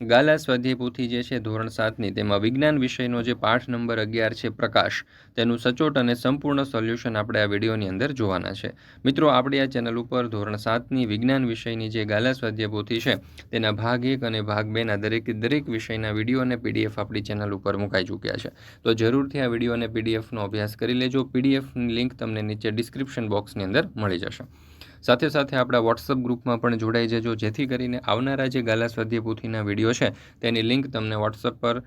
ગાલા સ્વાધ્યાય જે છે ધોરણ સાતની, તેમાં વિજ્ઞાન વિષયનો જે પાઠ નંબર અગિયાર છે પ્રકાશ, તેનું સચોટ અને સંપૂર્ણ સોલ્યુશન આપણે આ વિડીયોની અંદર જોવાના છે. મિત્રો, આપણે આ ચેનલ ઉપર ધોરણ સાતની વિજ્ઞાન વિષયની જે ગાલા સ્વાધ્યાય છે, તેના ભાગ એક અને ભાગ બેના દરેક દરેક વિષયના વીડિયો અને પીડીએફ આપણી ચેનલ ઉપર મુકાઈ ચૂક્યા છે. તો જરૂરથી આ વીડિયો અને પીડીએફનો અભ્યાસ કરી લેજો. પીડીએફની લિંક તમને નીચે ડિસ્ક્રિપ્શન બોક્સની અંદર મળી જશે. સાથે સાથે આપણા વોટ્સઅપ ગ્રુપમાં પણ જોડાઈ જજો. જેથી કરીને આવનારા જે ગાલા સ્વાધ્યાય પોથીના વીડિયો છે, તેની લિંક તમને વોટ્સઅપ પર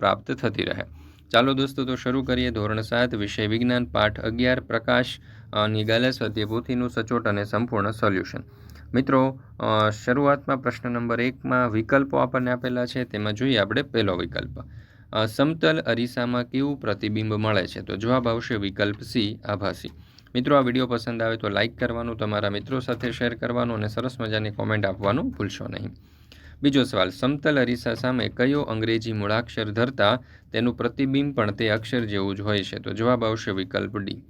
પ્રાપ્ત થતી રહે. ચાલો દોસ્તો, તો શરૂ કરીએ ધોરણ સાત, વિષય વિજ્ઞાન, પાઠ અગિયાર, પ્રકાશની ગાલા સ્વાધ્યાય પોથીનું સચોટ અને સંપૂર્ણ સોલ્યુશન. મિત્રો શરૂઆતમાં પ્રશ્ન નંબર એકમાં વિકલ્પો આપણને આપેલા છે, તેમાં જોઈએ આપણે પહેલો વિકલ્પ. સમતલ અરીસામાં કેવું પ્રતિબિંબ મળે છે? તો જવાબ આવશે વિકલ્પ સી, આભાસી. મિત્રો, આ વીડિયો પસંદ આવે તો લાઇક કરવાનું, તમારા મિત્રો સાથે શેર કરવાનું અને સરસ મજાની કોમેન્ટ આપવાનું ભૂલશો નહીં. બીજો સવાલ, સમતલ અરીસા સામે કયો અંગ્રેજી મૂળાક્ષર ધરતા? તેનું પ્રતિબિંબ પણ તે અક્ષર જેવું જ હોય છે. તો જવાબ આવશે વિકલ્પ ડી.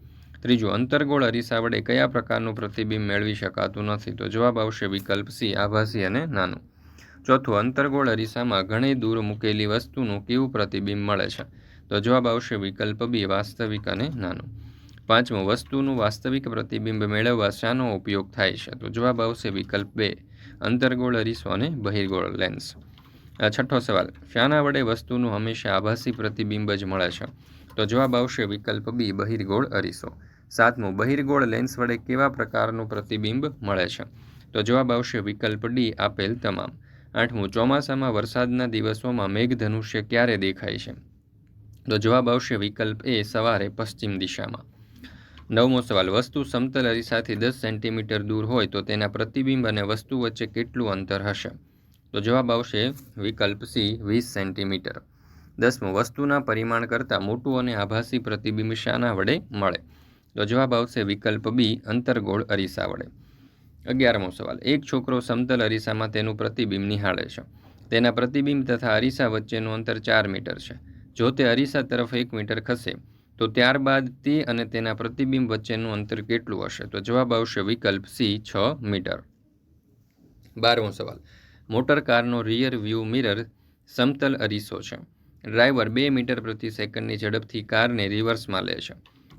ત્રીજું, અંતરગોળ અરીસા વડે કયા પ્રકારનું પ્રતિબિંબ મેળવી શકાતું નથી? તો જવાબ આવશે વિકલ્પ સી, આભાસી અને નાનું. ચોથું, અંતરગોળ અરીસામાં ઘણી દૂર મૂકેલી વસ્તુનું કેવું પ્રતિબિંબ મળે છે? તો જવાબ આવશે વિકલ્પ બી, વાસ્તવિક અને નાનું. પાંચમું, વસ્તુનું વાસ્તવિક પ્રતિબિંબ મેળવવા શાનો ઉપયોગ થાય છે? તો જવાબ આવશે વિકલ્પ બે, અંતર્ગોળ અરીસો અને બહિર્ગોળ લેન્સ છઠ્ઠો સવાલ, શાના વડે વસ્તુનું હંમેશા આભાસી પ્રતિબિંબ જ મળે છે? તો જવાબ આવશે વિકલ્પ બી, બહિર્ગોળ અરીસો. સાતમું, બહિર્ગોળ લેન્સ વડે કેવા પ્રકારનું પ્રતિબિંબ મળે છે? તો જવાબ આવશે વિકલ્પ ડી, આપેલ તમામ. આઠમું, ચોમાસામાં વરસાદના દિવસોમાં મેઘધનુષ્ય ક્યારે દેખાય છે? તો જવાબ આવશે વિકલ્પ એ, સવારે પશ્ચિમ દિશામાં. નવમો સવાલ, વસ્તુ સમતલ અરીસાથી દસ સેન્ટીમીટર દૂર હોય તો તેના પ્રતિબિંબ અને વસ્તુ વચ્ચે કેટલું અંતર હશે? તો જવાબ આવશે વિકલ્પ સી, વીસ સેન્ટીમીટર. દસમું, વસ્તુના પરિમાણ કરતાં મોટું અને આભાસી પ્રતિબિંબ શાના વડે મળે? તો જવાબ આવશે વિકલ્પ બી, અંતરગોળ અરીસા વડે. અગિયારમો સવાલ, એક છોકરો સમતલ અરીસામાં તેનું પ્રતિબિંબ નિહાળે છે. તેના પ્રતિબિંબ તથા અરીસા વચ્ચેનું અંતર ચાર મીટર છે. જો તે અરીસા તરફ એક મીટર ખસે તો ત્યારબાદ તે અને તેના પ્રતિબિંબ વચ્ચેનું અંતર કેટલું હશે? તો જવાબ આવશે વિકલ્પ સી, છ મીટર. બારમો સવાલ. મોટર કારનો રિયર વ્યૂ મિરર સમતલ અરીસો છે. ડ્રાઈવર બે મીટર પ્રતિ સેકન્ડની ઝડપથી કારને રિવર્સમાં લે છે.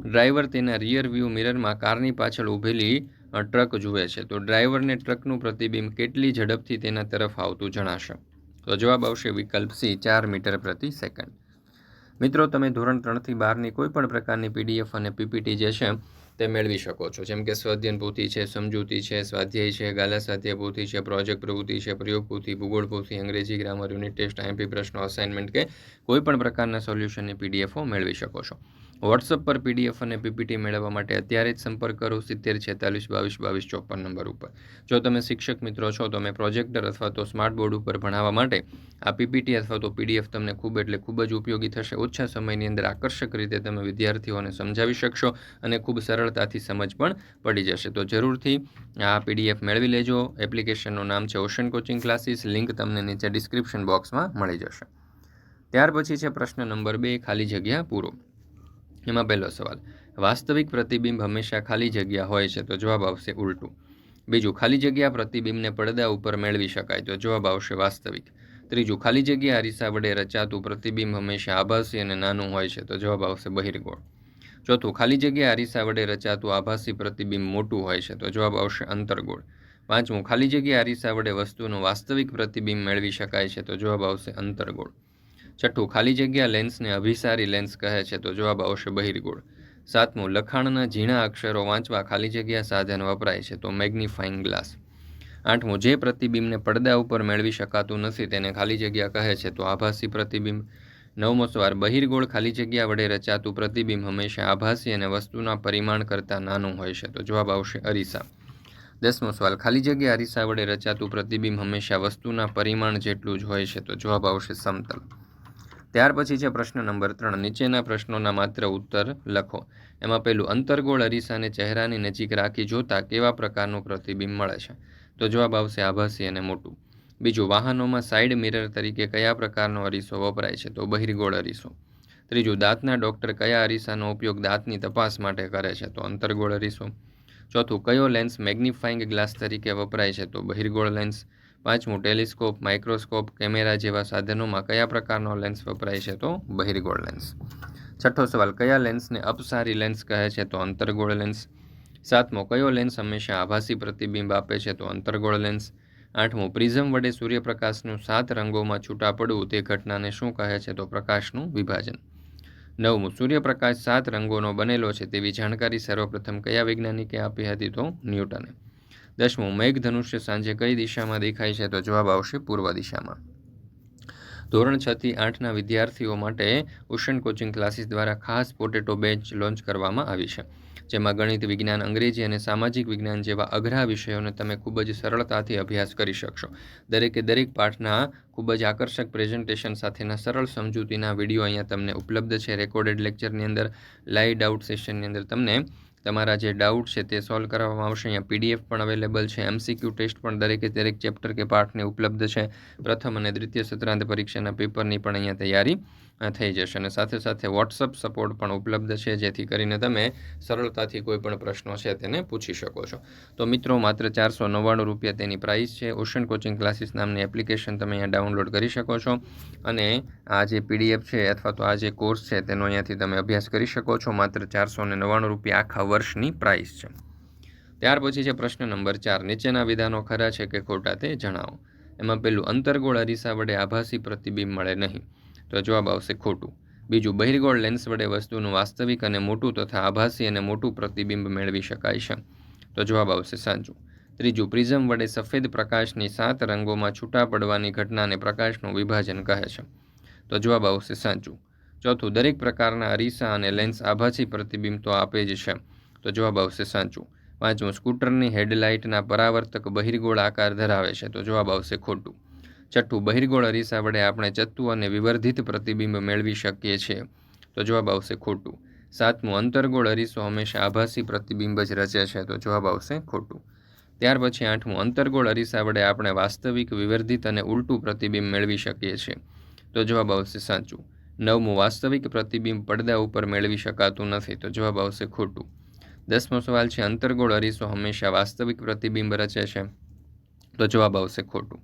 ડ્રાઈવર તેના રિયર વ્યૂ મિરરમાં કારની પાછળ ઊભેલી ટ્રક જુએ છે. તો ડ્રાઈવરને ટ્રકનું પ્રતિબિંબ કેટલી ઝડપથી તેના તરફ આવતું જણાશે? તો જવાબ આવશે વિકલ્પ સી, ચાર મીટર પ્રતિ સેકન્ડ. મિત્રો, તમે ધોરણ ત્રણથી બારની કોઈ પણ પ્રકારની પીડીએફ અને પીપીટી જે છે, તે મેળવી શકો છો. જેમ કે સ્વાધ્યન છે, સમજૂતી છે, સ્વાધ્યાય છે, ગાલા સ્વાધ્યાય પોથી છે, પ્રોજેક્ટ પ્રવૃત્તિ છે, પ્રયોગ પોથી, ભૂગોળ પોથી, અંગ્રેજી ગ્રામર, યુનિટ ટેસ્ટ આઈએમપી પ્રશ્નો, અસાઇનમેન્ટ કે કોઈ પણ પ્રકારના સોલ્યુશનની પીડીએફો મેળવી શકો છો. વોટ્સઅપ પર પીડીએફ અને પીપીટી મેળવવા માટે અત્યારે જ સંપર્ક કરો સિત્તેર છેતાલીસ બાવીસ બાવીસ ચોપન નંબર ઉપર. જો તમે શિક્ષક મિત્રો છો, તો મેં પ્રોજેક્ટર અથવા તો સ્માર્ટ બોર્ડ ઉપર ભણાવવા માટે આ પીપીટી અથવા તો પીડીએફ તમને ખૂબ એટલે ખૂબ જ ઉપયોગી થશે. ઓછા સમયની અંદર આકર્ષક રીતે તમે વિદ્યાર્થીઓને સમજાવી શકશો અને ખૂબ સરળતાથી સમજ પણ પડી જશે. તો જરૂરથી આ પીડીએફ મેળવી લેજો. એપ્લિકેશનનું નામ છે ઓશન કોચિંગ ક્લાસીસ લિંક તમને નીચે ડિસ્ક્રિપ્શન બોક્સમાં મળી જશે. ત્યાર પછી છે પ્રશ્ન નંબર બે. ખાલી જગ્યા પૂરો. એમાં પહેલો સવાલ, વાસ્તવિક પ્રતિબિંબ હંમેશા ખાલી જગ્યા હોય છે તો જવાબ આવશે ઉલટું. બીજું, ખાલી જગ્યા પ્રતિબિંબને પડદા ઉપર મેળવી શકાય તો જવાબ આવશે વાસ્તવિક. ત્રીજું, ખાલી જગ્યા અરીસા વડે રચાતું પ્રતિબિંબ હંમેશા આભાસી અને નાનું હોય છે તો જવાબ આવશે બહિર્ગોળ. ચોથું, ખાલી જગ્યા અરીસા વડે રચાતું આભાસી પ્રતિબિંબ મોટું હોય છે તો જવાબ આવશે અંતરગોળ. પાંચમું, ખાલી જગ્યા અરીસા વડે વસ્તુનું વાસ્તવિક પ્રતિબિંબ મેળવી શકાય છે તો જવાબ આવશે અંતરગોળ. છઠ્ઠું ખાલી જગ્યા લેન્સને અભિસારી લેન્સ કહે છે તો જવાબ આવશે બહિર્ગોળ. સાતમું, લખાણના ઝીણા અક્ષરો વાંચવા ખાલી જગ્યા સાધન વપરાય છે તો મેગ્નિફાઈંગ ગ્લાસ. આઠમું, જે પ્રતિબિંબને પડદા ઉપર મેળવી શકાતું નથી તેને ખાલી જગ્યા કહે છે તો આભાસી પ્રતિબિંબ. નવમો સવાર બહિર્ગોળ ખાલી જગ્યા વડે રચાતું પ્રતિબિંબ હંમેશા આભાસી અને વસ્તુના પરિમાણ કરતાં નાનું હોય છે તો જવાબ આવશે અરીસા. દસમો સવાલ, ખાલી જગ્યા અરીસા વડે રચાતું પ્રતિબિંબ હંમેશા વસ્તુના પરિમાણ જેટલું જ હોય છે તો જવાબ આવશે સમતલ. ત્યાર પછી છે પ્રશ્ન નંબર ત્રણ. નીચેના પ્રશ્નોના માત્ર ઉત્તર લખો. એમાં પહેલું, અંતરગોળ અરીસાને ચહેરાની નજીક રાખી જોતા કેવા પ્રકારનું પ્રતિબિંબ મળે છે? તો જવાબ આવશે આભાસી અને મોટું. બીજું, વાહનોમાં સાઇડ મિરર તરીકે કયા પ્રકારનો અરીસો વપરાય છે? તો બહિર્ગોળ અરીસો. ત્રીજું, દાંતના ડૉક્ટર કયા અરીસાનો ઉપયોગ દાંતની તપાસ માટે કરે છે? તો અંતર્ગોળ અરીસો. ચોથું, કયો લેન્સ મેગ્નિફાઇંગ ગ્લાસ તરીકે વપરાય છે? તો બહિર્ગોળ લેન્સ પાંચમું ટેલિસ્કોપ, માઇક્રોસ્કોપ, કેમેરા જેવા સાધનોમાં કયા પ્રકારનો લેન્સ વપરાય છે? તો બહિર્ગોળ લેન્સ છઠ્ઠો સવાલ, કયા લેન્સને અપસારી લેન્સ કહે છે? તો અંતર્ગોળ લેન્સ સાતમો, કયો લેન્સ હંમેશા આભાસી પ્રતિબિંબ આપે છે? તો અંતર્ગોળ લેન્સ આઠમું, પ્રિઝમ વડે સૂર્યપ્રકાશનું સાત રંગોમાં છૂટા પડવું તે ઘટનાને શું કહે છે? તો પ્રકાશનું વિભાજન. નવમું, સૂર્યપ્રકાશ સાત રંગોનો બનેલો છે તેવી જાણકારી સર્વપ્રથમ કયા વૈજ્ઞાનિકે આપી હતી? તો ન્યૂટને. દસમું મેઘધનુષ્ય સાંજે કઈ દિશામાં દેખાય છે? તો જવાબ આવશે પૂર્વ દિશામાં. ધોરણ છ થી આઠના વિદ્યાર્થીઓ માટે ઉશન કોચિંગ ક્લાસીસ દ્વારા ખાસ પોટેટો બેચ લોન્ચ કરવામાં આવી છે. જેમાં ગણિત, વિજ્ઞાન, અંગ્રેજી અને સામાજિક વિજ્ઞાન જેવા અઘરા વિષયોને તમે ખૂબ જ સરળતાથી અભ્યાસ કરી શકશો. દરેકે દરેક પાઠના ખૂબ જ આકર્ષક પ્રેઝન્ટેશન સાથેના સરળ સમજૂતીના વીડિયો અહીંયા તમને ઉપલબ્ધ છે. રેકોર્ડેડ લેક્ચરની અંદર લાઈવ ડાઉટ સેશનની અંદર તમને તમારા જે ડાઉટ છે તે સોલ્વ કરવામાં આવશે. અહીંયા પીડીએફ પણ અવેલેબલ છે. એમસીક્યુ ટેસ્ટ પણ દરેકે દરેક ચેપ્ટર કે પાઠને ઉપલબ્ધ છે. પ્રથમ અને દ્વિતીય સત્રાંત પરીક્ષાના પેપરની પણ અહીંયા તૈયારી થઈ જશે. અને સાથે સાથે વોટ્સઅપ સપોર્ટ પણ ઉપલબ્ધ છે, જેથી કરીને તમે સરળતાથી કોઈ પણ પ્રશ્નો છે તેને પૂછી શકો છો. તો મિત્રો, માત્ર ચારસો નવ્વાણું રૂપિયા તેની પ્રાઇસ છે. ઓશન કોચિંગ ક્લાસીસ નામની એપ્લિકેશન તમે અહીંયા ડાઉનલોડ કરી શકો છો. અને આ જે પીડીએફ છે અથવા તો આ જે કોર્સ છે, તેનો અહીંયાથી તમે અભ્યાસ કરી શકો છો. માત્ર ચારસો ને નવ્વાણું રૂપિયા આખા વર્ષની પ્રાઇસ છે. ત્યાર પછી છે પ્રશ્ન નંબર ચાર. નીચેના વિધાનો ખરા છે કે ખોટા તે જણાવો. એમાં પેલું, અંતરગોળ અરીસા વડે આભાસી પ્રતિબિંબ મળે નહીં. તો જવાબ આવશે ખોટું. બીજું, બહિર્ગોળ લેન્સ વડે વસ્તુનું વાસ્તવિક અને મોટું તથા આભાસી અને મોટું પ્રતિબિંબ મેળવી શકાય છે. તો જવાબ આવશે સાચું. ત્રીજું, પ્રિઝમ વડે સફેદ પ્રકાશની સાત રંગોમાં છૂટા પડવાની ઘટનાને પ્રકાશનું વિભાજન કહે છે. તો જવાબ આવશે સાચું. ચોથું, દરેક પ્રકારના અરીસા અને લેન્સ આભાસી પ્રતિબિંબ તો આપે જ છે. તો જવાબ આવશે સાચું. પાંચમું સ્કૂટરની હેડલાઇટના પરાવર્તક બહિર્ગોળ આકાર ધરાવે છે, તો જવાબ આવશે ખોટું. છઠ્ઠું, બહિર્ગોળ અરીસા વડે આપણે ચત્તુ અને વિવર્ધિત પ્રતિબિંબ મેળવી શકીએ છીએ, તો જવાબ આવશે ખોટું. સાતમું, અંતર્ગોળ અરીસો હંમેશા આભાસી પ્રતિબિંબ જ રચે છે, તો જવાબ આવશે ખોટું. ત્યાર પછી આઠમું, અંતર્ગોળ અરીસા વડે આપણે વાસ્તવિક, વિવર્ધિત અને ઉલટું પ્રતિબિંબ મેળવી શકીએ છીએ, તો જવાબ આવશે સાચું. નવમું, વાસ્તવિક પ્રતિબિંબ પડદા ઉપર મેળવી શકાતું નથી, તો જવાબ આવશે ખોટું. દસમો સવાલ છે, અંતર્ગોળ અરીસો હંમેશા વાસ્તવિક પ્રતિબિંબ રચે છે? તો જવાબ આવશે ખોટું.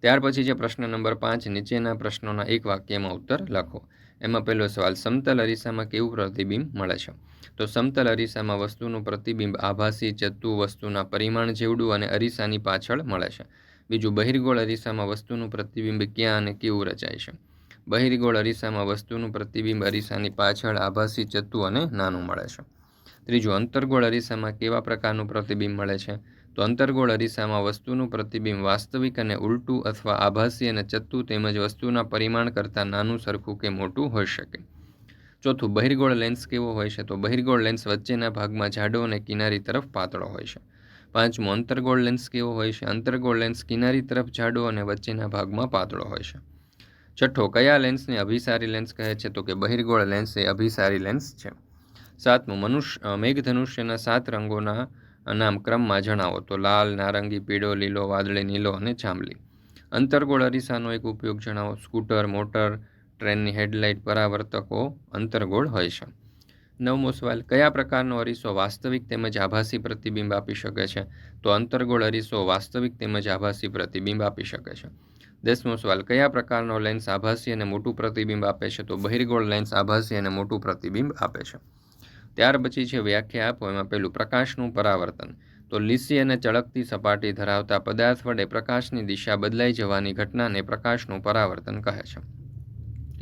ત્યાર પછી છે પ્રશ્ન નંબર પાંચ, નીચેના પ્રશ્નોના એક વાક્યમાં ઉત્તર લખો. એમાં પહેલો સવાલ, સમતલ અરીસામાં કેવું પ્રતિબિંબ મળે છે? તો સમતલ અરીસામાં વસ્તુનું પ્રતિબિંબ આભાસી ચત્તુ વસ્તુના પરિમાણ જેવડું અને અરીસાની પાછળ મળે છે. બીજું, બહિર્ગોળ અરીસામાં વસ્તુનું પ્રતિબિંબ ક્યાં અને કેવું રચાય છે? બહિર્ગોળ અરીસામાં વસ્તુનું પ્રતિબિંબ અરીસાની પાછળ આભાસી ચત્તુ અને નાનું મળે છે. ત્રીજું, અંતર્ગોળ અરીસામાં કેવા પ્રકારનું પ્રતિબિંબ મળે છે? તો અંતર્ગોળ અરીસામાં વસ્તુનું પ્રતિબિંબ વાસ્તવિક અને ઉલટું અથવા આભાસી અને ચત્તુ તેમજ વસ્તુના પરિમાણ કરતાં નાનું, સરખું કે મોટું હોઈ શકે. ચોથું, બહિર્ગોળ લેન્સ કેવો હોય છે? તો બહિર્ગોળ લેન્સ વચ્ચેના ભાગમાં જાડો અને કિનારી તરફ પાતળો હોય છે. પાંચમું, અંતર્ગોળ લેન્સ કેવો હોય છે? અંતર્ગોળ લેન્સ કિનારી તરફ જાડો અને વચ્ચેના ભાગમાં પાતળો હોય છે. છઠ્ઠો, કયા લેન્સને અભિસારી લેન્સ કહે છે? તો કે બહિર્ગોળ લેન્સ એ અભિસારી લેન્સ છે. સાતમું, મનુષ્ય મેઘધનુષ્યના સાત રંગોના નામ ક્રમમાં જણાવો. તો લાલ, નારંગી, પીળો, લીલો, વાદળી, નીલો અને જાંબલી. અંતર્ગોળ અરીસાનો એક ઉપયોગ જણાવો. સ્કૂટર, મોટર, ટ્રેનની હેડલાઇટ, પરાવર્તકો અંતર્ગોળ હોય છે. નવમો સવાલ, કયા પ્રકારનો અરીસો વાસ્તવિક તેમજ આભાસી પ્રતિબિંબ આપી શકે છે? તો અંતરગોળ અરીસો વાસ્તવિક તેમજ આભાસી પ્રતિબિંબ આપી શકે છે. દસમો સવાલ, કયા પ્રકારનો લેન્સ આભાસી અને મોટું પ્રતિબિંબ આપે છે? તો બહિર્ગોળ લેન્સ આભાસી અને મોટું પ્રતિબિંબ આપે છે. ત્યાર પછી છે વ્યાખ્યા આપો, એમાં પેલું પ્રકાશનું પરાવર્તન. તો લીસી અને ચળકતી સપાટી ધરાવતા પદાર્થ વડે પ્રકાશની દિશા બદલાઈ જવાની ઘટનાને પ્રકાશનું પરાવર્તન કહે છે.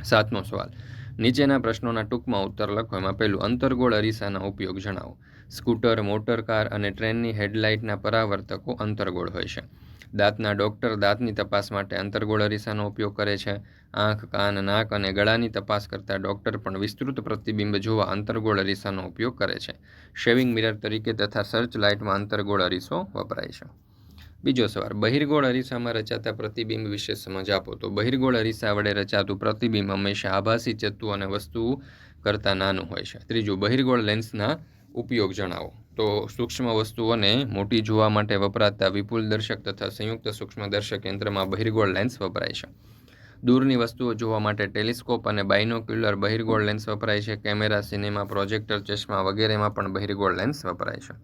સાતમો સવાલ. નીચેના પ્રશ્નોના ટૂંકમાં ઉત્તર લખો, એમાં પહેલું અંતર્ગોળ અરીસાના ઉપયોગ જણાવો. સ્કૂટર, મોટર કાર અને ટ્રેનની હેડલાઇટના પરાવર્તકો અંતર્ગોળ હોય છે. દાંતના ડૉક્ટર દાંતની તપાસ માટે અંતર્ગોળ અરીસાનો ઉપયોગ કરે છે. આંખ, કાન, નાક અને ગળાની તપાસ કરતા ડૉક્ટર પણ વિસ્તૃત પ્રતિબિંબ જોવા અંતર્ગોળ અરીસાનો ઉપયોગ કરે છે. શેવિંગ મિરર તરીકે તથા સર્ચ લાઇટમાં અંતર્ગોળ અરીસો વપરાય છે. બીજો સવાલ બહિર્ગોળ અરીસામાં રચાતા પ્રતિબિંબ વિશે સમજ આપો તો બહિર્ગોળ અરીસા વડે રચાતું પ્રતિબિંબ હંમેશા આભાસી ચત્તુ અને વસ્તુ કરતાં નાનું હોય છે. ત્રીજું, બહિર્ગોળ લેન્સના ઉપયોગ જણાવો. તો સૂક્ષ્મ વસ્તુઓને મોટી જોવા માટે વપરાતા વિપુલ દર્શક તથા સંયુક્ત સૂક્ષ્મ દર્શક યંત્રમાં બહિર્ગોળ લેન્સ વપરાય છે. દૂરની વસ્તુઓ જોવા માટે ટેલિસ્કોપ અને બાયનોક્યુલર બહિર્ગોળ લેન્સ વપરાય છે. કેમેરા, સિનેમા, પ્રોજેક્ટર, ચશ્મા વગેરેમાં પણ બહિર્ગોળ લેન્સ વપરાય છે.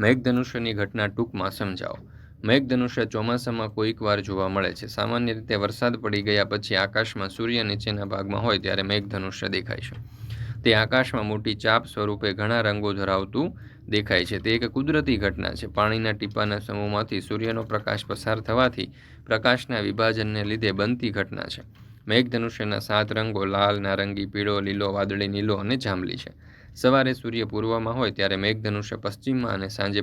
મેઘધનુષ્યની ઘટના ટૂંકમાં સમજાવો. મેઘધનુષ્ય ચોમાસામાં કોઈક વાર જોવા મળે છે. સામાન્ય રીતે વરસાદ પડી ગયા પછી આકાશમાં સૂર્ય નીચેના ભાગમાં હોય ત્યારે મેઘધનુષ્ય દેખાય છે. તે આકાશમાં મોટી ચાપ સ્વરૂપે ઘણા રંગો ધરાવતું દેખાય છે. તે એક કુદરતી ઘટના છે. પાણીના ટીપાના સમૂહમાંથી સૂર્યનો પ્રકાશ પસાર થવાથી પ્રકાશના વિભાજનને લીધે બનતી ઘટના છે. મેઘધનુષ્યના સાત રંગો લાલ, નારંગી, પીળો, લીલો, વાદળી, નીલો અને જાંબલી છે. સવારે સૂર્ય પૂર્વમાં હોય ત્યારે મેઘધનુષ્ય પશ્ચિમમાં અને સાંજે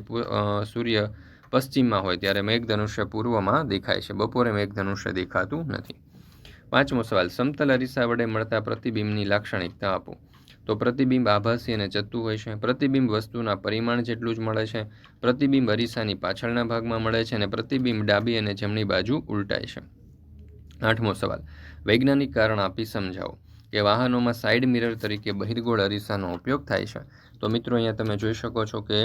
સૂર્ય પશ્ચિમમાં હોય ત્યારે મેઘધનુષ્ય પૂર્વમાં દેખાય છે. બપોરે મેઘધનુષ્ય દેખાતું નથી. પાંચમો સવાલ, સમતલ અરીસા વડે મળતા પ્રતિબિંબની લાક્ષણિકતા આપો. તો પ્રતિબિંબ આભાસી અને ચત્તુ હોય છે. પ્રતિબિંબ વસ્તુના પરિમાણ જેટલું જ મળે છે, પ્રતિબિંબ અરીસાની પાછળના ભાગમાં મળે છે અને પ્રતિબિંબ ડાબી અને જમણી બાજુ ઉલટાય છે. આઠમો સવાલ, વૈજ્ઞાનિક કારણ આપી સમજાવો કે વાહનોમાં સાઇડ મિરર તરીકે બહિર્ગોળ અરીસાનો ઉપયોગ થાય છે. તો મિત્રો, અહીંયા તમે જોઈ શકો છો કે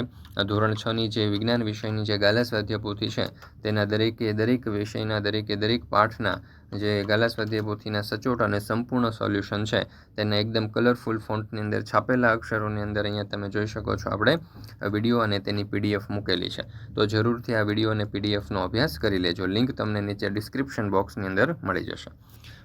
ધોરણ છની જે વિજ્ઞાન વિષયની જે ગાલા સ્વાધ્યાય છે, તેના દરેકે દરેક વિષયના દરેકે દરેક પાઠના જે ગાલા સ્વાધ્યાય પોથીના સચોટ અને સંપૂર્ણ સોલ્યુશન છે, તેને એકદમ કલરફુલ ફોન્ટની અંદર છાપેલા અક્ષરોની અંદર અહીંયા તમે જોઈ શકો છો આપણે વીડિયો અને તેની પીડીએફ મૂકેલી છે. તો જરૂરથી આ વીડિયો અને પીડીએફનો અભ્યાસ કરી લેજો. લિંક તમને નીચે ડિસ્ક્રિપ્શન બોક્સની અંદર મળી જશે.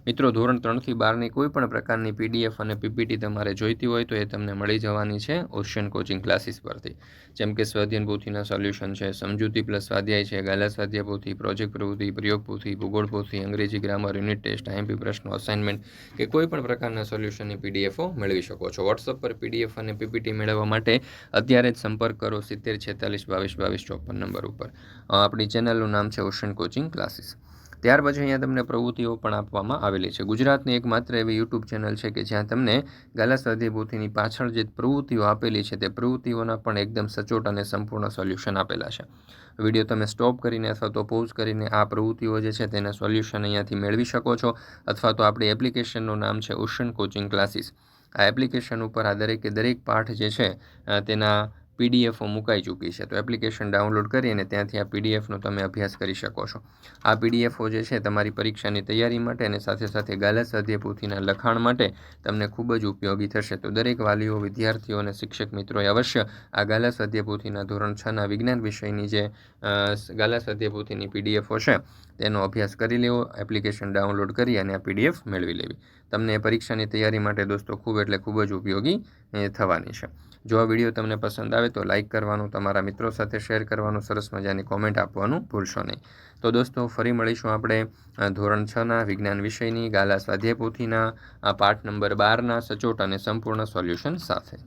મિત્રો, ધોરણ ત્રણથી બારની કોઈ પણ પ્રકારની પીડીએફ અને પીપીટી તમારે જોઈતી હોય તો એ તમને મળી જવાની છે ઓશિયન કોચિંગ ક્લાસીસ પરથી. જેમ કે સ્વાધ્યાયન પોથીના સોલ્યુશન છે, સમજૂતી પ્લસ સ્વાધ્યાય છે ગાલા સ્વાધ્યાય પોથી પ્રોજેક્ટ પ્રવૃત્તિ, પ્રયોગ પોથી ભૂગોળ પોથી અંગ્રેજી ગ્રામર યુનિટ ટેસ્ટ આઈએમપી પ્રશ્નો અસાઇનમેન્ટ કે કોઈ પણ પ્રકારના સોલ્યુશનની પીડીએફો મેળવી શકો છો. વોટ્સઅપ પર પીડીએફ અને પીપીટી મેળવવા માટે અત્યારે જ સંપર્ક કરો સિત્તેર છેતાલીસ બાવીસ બાવીસ ચોપન નંબર ઉપર. આપણી ચેનલનું નામ છે ઓશન કોચિંગ ક્લાસીસ ત્યાર પછી અહીંયા તમને પ્રવૃત્તિઓ પણ આપવામાં આવેલી છે. ગુજરાતની એકમાત્ર એવી યુટ્યુબ ચેનલ છે કે જ્યાં તમને ગાલા સ્વાધ્યાય પાછળ જે પ્રવૃત્તિઓ આપેલી છે તે પ્રવૃત્તિઓના પણ એકદમ સચોટ અને સંપૂર્ણ સોલ્યુશન આપેલા છે. વીડિયો તમે સ્ટોપ કરીને અથવા તો પોઝ કરીને આ પ્રવૃત્તિઓ જે છે તેના સોલ્યુશન અહીંયાથી મેળવી શકો છો અથવા તો આપણી એપ્લિકેશનનું નામ છે ઓશન કોચિંગ ક્લાસીસ. આ એપ્લિકેશન ઉપર આ દરેકે દરેક પાઠ જે છે તેના પીડીએફો મુકાઈ ચૂકી છે. તો એપ્લિકેશન ડાઉનલોડ કરી અને ત્યાંથી આ પીડીએફનો તમે અભ્યાસ કરી શકો છો. આ પીડીએફો જે છે તમારી પરીક્ષાની તૈયારી માટે અને સાથે સાથે ગાલા સ્વાધ્યાય લખાણ માટે તમને ખૂબ જ ઉપયોગી થશે. તો દરેક વાલીઓ, વિદ્યાર્થીઓ અને શિક્ષક મિત્રોએ અવશ્ય આ ગાલા સ્વાધ્યાય ધોરણ છના વિજ્ઞાન વિષયની જે ગાલા સ્વાધ્યાય પીડીએફો છે, તેનો અભ્યાસ કરી લેવો એપ્લિકેશન ડાઉનલોડ કરી અને આ પીડીએફ મેળવી લેવી. તમને પરીક્ષાની તૈયારી માટે દોસ્તો ખૂબ એટલે ખૂબ જ ઉપયોગી થવાની છે. જો આ વીડિયો તમને પસંદ આવે તો લાઇક કરવાનું, તમારા મિત્રો સાથે શેર કરવાનું, સરસ મજાની કોમેન્ટ આપવાનું ભૂલશો નહીં. તો દોસ્તો, ફરી મળીશું આપણે ધોરણ છના વિજ્ઞાન વિષયની ગાલા સ્વાધ્યાય પોથીના પાઠ નંબર બારના સચોટ અને સંપૂર્ણ સોલ્યુશન સાથે.